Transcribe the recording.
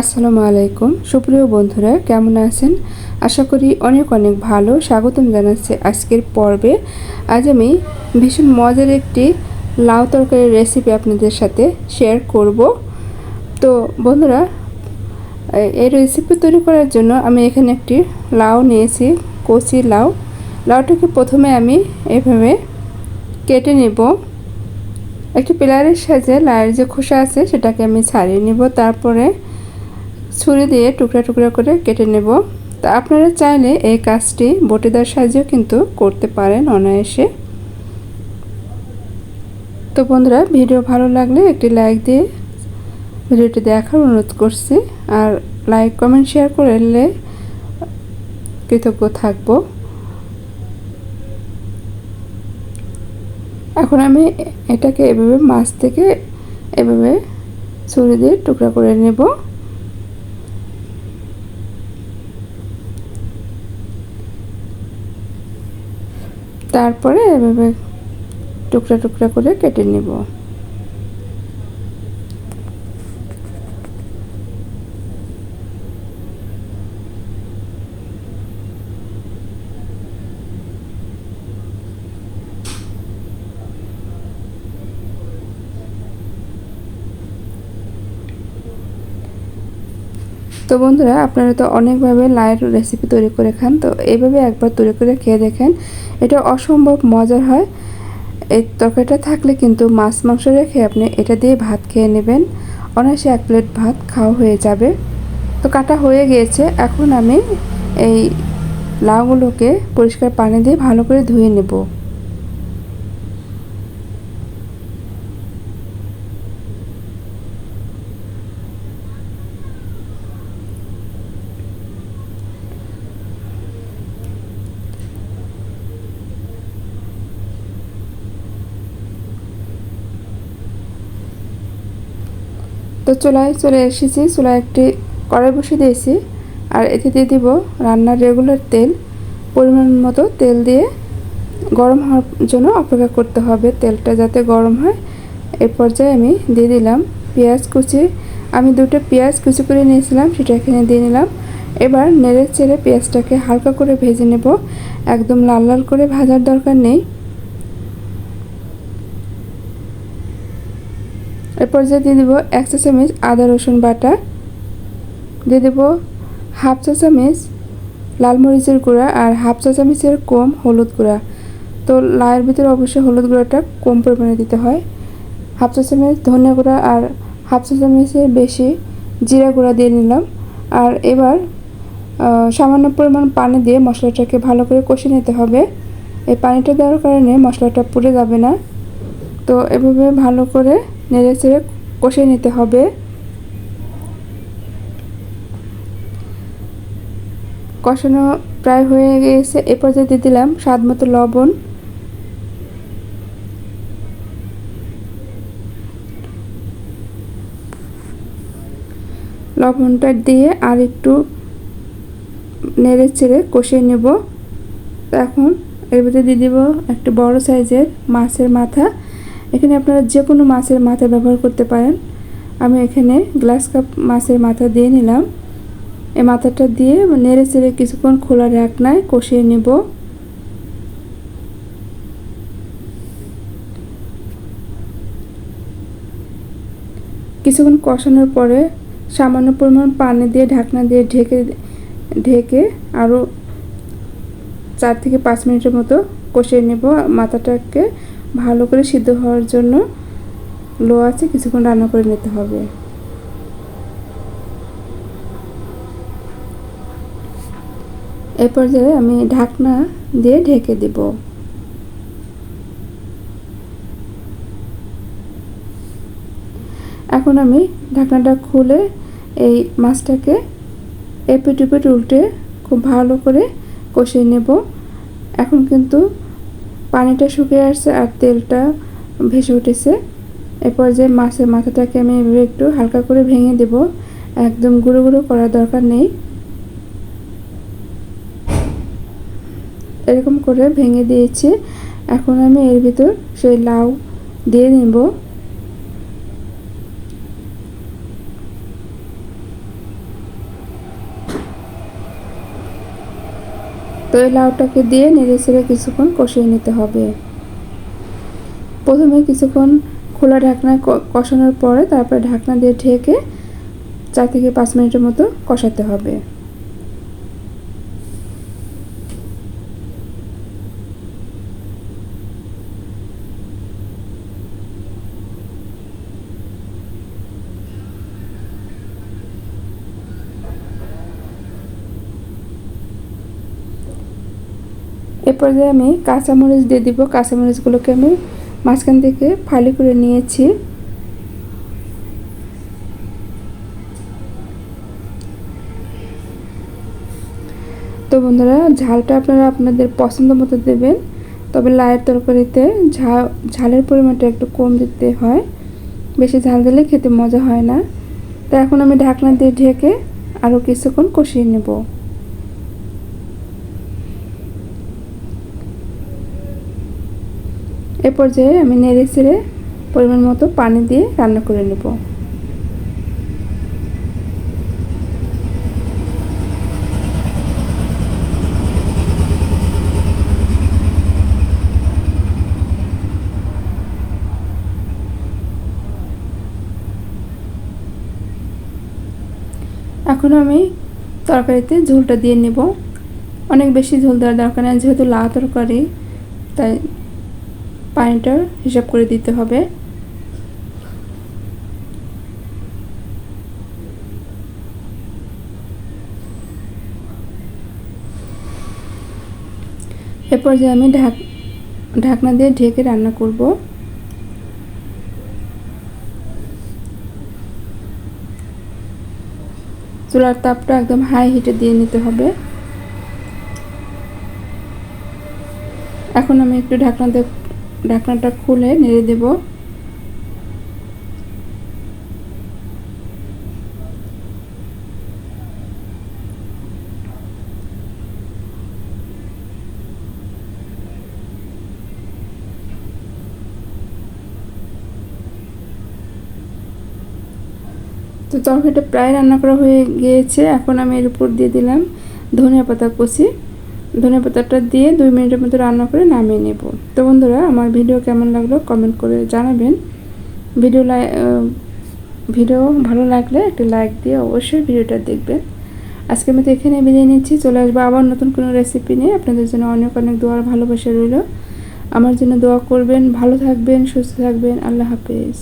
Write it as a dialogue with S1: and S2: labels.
S1: আসসালামু আলাইকুম। সুপ্রিয় বন্ধুরা, কেমন আছেন? আশা করি অনেক অনেক ভালো। স্বাগতম জানাচ্ছি আজকের পর্বে। আজ আমি ভীষণ মজার একটি লাউ তরকারির রেসিপি আপনাদের সাথে শেয়ার করব। তো বন্ধুরা, এই রেসিপি তৈরি করার জন্য আমি এখানে একটি লাউ নিয়েছি, কচি লাউ। লাউটাকে প্রথমে আমি এভাবে কেটে নেব। একটি পিলারের সাজে লাউয়ের যে খোসা আছে, সেটাকে আমি ছাড়িয়ে নেব। তারপরে ছুরি দিয়ে টুকরা টুকরা করে কেটে নেব। তা আপনারা চাইলে এই কাজটি বটিদার সাহায্যেও কিন্তু করতে পারেন অনায়াসে। তো বন্ধুরা, ভিডিও ভালো লাগলে একটি লাইক দিয়ে ভিডিওটি দেখার অনুরোধ করছি। আর লাইক, কমেন্ট, শেয়ার করলে কৃতজ্ঞ থাকব। এখন আমি এটাকে এভাবে মাছ থেকে এভাবে ছুরি দিয়ে টুকরা করে নেব। তারপরে এভাবে টুকরা টুকরা করে কেটে নেব। তো বন্ধুরা, আপনারা তো অনেকভাবে লাইয়ের রেসিপি তৈরি করে খান, তো এইভাবে একবার তৈরি করে খেয়ে দেখেন। এটা অসম্ভব মজার হয়। এই তরকারিটা থাকলে কিন্তু মাছ মাংস রেখে আপনি এটা দিয়ে ভাত খেয়ে নেবেন। অনায়াসে এক প্লেট ভাত খাওয়া হয়ে যাবে। তো কাটা হয়ে গিয়েছে। এখন আমি এই লাউগুলোকে পরিষ্কার পানি দিয়ে ভালো করে ধুয়ে নেব। তো চুলায় চলে এসেছি। চুলায় একটি কড়াই বসিয়ে দিয়েছি। আর এতে দিয়ে দিব রান্নার রেগুলার তেল। পরিমাণ মতো তেল দিয়ে গরম হওয়ার জন্য অপেক্ষা করতে হবে তেলটা যাতে গরম হয়। এ পর্যায়ে আমি দিয়ে দিলাম পেঁয়াজ কুচি। আমি দুটো পেঁয়াজ কুচি করে নিয়েছিলাম, সেটা এখানে দিয়ে নিলাম। এবার নেড়ে চেড়ে পেঁয়াজটাকে হালকা করে ভেজে নেব। একদম লাল লাল করে ভাজার দরকার নেই। এর পর্যায়ে দিয়ে দেবো এক চা চামচ আদা রসুন বাটা, দিয়ে দেবো হাফ চা চামচ লাল মরিচের গুঁড়া আর হাফ চা চামচের কম হলুদ গুঁড়া। তো লায়ের ভিতরে অবশ্যই হলুদ গুঁড়াটা কম পরিমাণে দিতে হয়। হাফ চা চামচ ধনে গুঁড়া আর হাফ চা চামচের বেশি জিরা গুঁড়া দিয়ে নিলাম। আর এবার সামান্য পরিমাণ পানি দিয়ে মশলাটাকে ভালো করে কষে নিতে হবে। এই পানিটা দেওয়ার কারণে মশলাটা পুড়ে যাবে না। তো এভাবে ভালো করে নেড়ে চেড়ে কষে নিতে হবে। কষানো প্রায় হয়ে গেছে। এ পর্যায়ে দিয়ে দিলাম স্বাদ মতো লবণ। লবণটা দিয়ে আর একটু নেড়ে চেড়ে কষিয়ে নেব। এখন এর ভিতরে দিয়ে দেবো একটা বড় সাইজের মাছের মাথা। এখানে আপনারা যে কোনো মাছের মাথা ব্যবহার করতে পারেন। আমি এখানে গ্লাস কাপ মাছের মাথা দিয়ে নিলাম। এই মাথাটা দিয়ে নেড়ে চেড়ে কিছুক্ষণ খোলা ঢাকনায় কষিয়ে নেব। কিছুক্ষণ কষানোর পরে সামান্য পরিমাণ পানি দিয়ে ঢাকনা দিয়ে ঢেকে ঢেকে আরও চার থেকে পাঁচ মিনিটের মতো কষিয়ে নেব মাথাটাকে। ভালো করে সিদ্ধ হওয়ার জন্য লো আছে, কিছুক্ষণ রান্না করে নিতে হবে। এ পর্যায়ে আমি ঢাকনা দিয়ে ঢেকে দেব। এখন আমি ঢাকনাটা খুলে এই মাছটাকে এপিট উল্টে খুব ভালো করে কষিয়ে নেব। এখন কিন্তু পানিটা শুকিয়ে আসছে আর তেলটা ভেসে উঠেছে। এরপর যে মাছের মাথাটাকে আমি এভাবে একটু হালকা করে ভেঙে দেব। একদম গুঁড়ো গুঁড়ো করার দরকার নেই। এরকম করে ভেঙে দিয়েছি। এখন আমি এর ভিতর সেই লাউ দিয়ে নেব। তো এই লাউটাকে দিয়ে নেড়ে ছেড়ে কিছুক্ষণ কষিয়ে নিতে হবে। প্রথমে কিছুক্ষণ খোলা ঢাকনা কষানোর পরে তারপরে ঢাকনা দিয়ে ঢেকে চার থেকে পাঁচ মিনিটের মতো কষাতে হবে। এ পর্যায়ে আমি কাঁচামরিচ দিয়ে দিব। কাঁচামরিচগুলোকে আমি মাঝখান থেকে ফালি করে নিয়েছি। তো বন্ধুরা, ঝালটা আপনারা আপনাদের পছন্দ মতো দেবেন, তবে লায়ের তরকারিতে ঝাল, ঝালের পরিমাণটা একটু কম দিতে হয়। বেশি ঝাল দিলে খেতে মজা হয় না। তো এখন আমি ঢাকনা দিয়ে ঢেকে আরও কিছুক্ষণ কষিয়ে নেব। এ পর্যায়ে আমি নেড়ে ছেড়ে পরিমাণ মতো পানি দিয়ে রান্না করে নেব। এখন আমি তরকারিতে ঝোলটা দিয়ে নেব। অনেক বেশি ঝোল দেওয়ার দরকার নেই, যেহেতু লাউ তরকারি, তাই পানিটা হিসাব করে দিতে হবে। এরপর যে আমি ঢাক ঢাকনা দিয়ে ঢেকে রান্না করব। চুলার তাপটা একদম হাই হিটে দিয়ে নিতে হবে। এখন আমি একটু ঢাকনা দিয়ে ঢাকনাটা খুলে নেড়ে দেব। তো তরকারিটা প্রায় রান্না করা হয়ে গিয়েছে। এখন আমি এর উপর দিয়ে দিলাম ধনিয়া পাতা কুচি। ধনিয়া পাতাটা দিয়ে দুই মিনিটের মতো রান্না করে নামিয়ে নেব। তো বন্ধুরা, আমার ভিডিও কেমন লাগল কমেন্ট করে জানাবেন। ভিডিও ভিডিও ভালো লাগলে একটা লাইক দিয়ে অবশ্যই ভিডিওটা দেখবেন। আজকে আমি তো এখানে বিদায় নিচ্ছি। চলে আসব আবার নতুন কোনো রেসিপি নিয়ে। আপনাদের জন্য অনেক অনেক দোয়ার ভালোবাসা রইল। আমার জন্য দোয়া করবেন, ভালো থাকবেন, সুস্থ থাকবেন। আল্লাহ হাফেজ।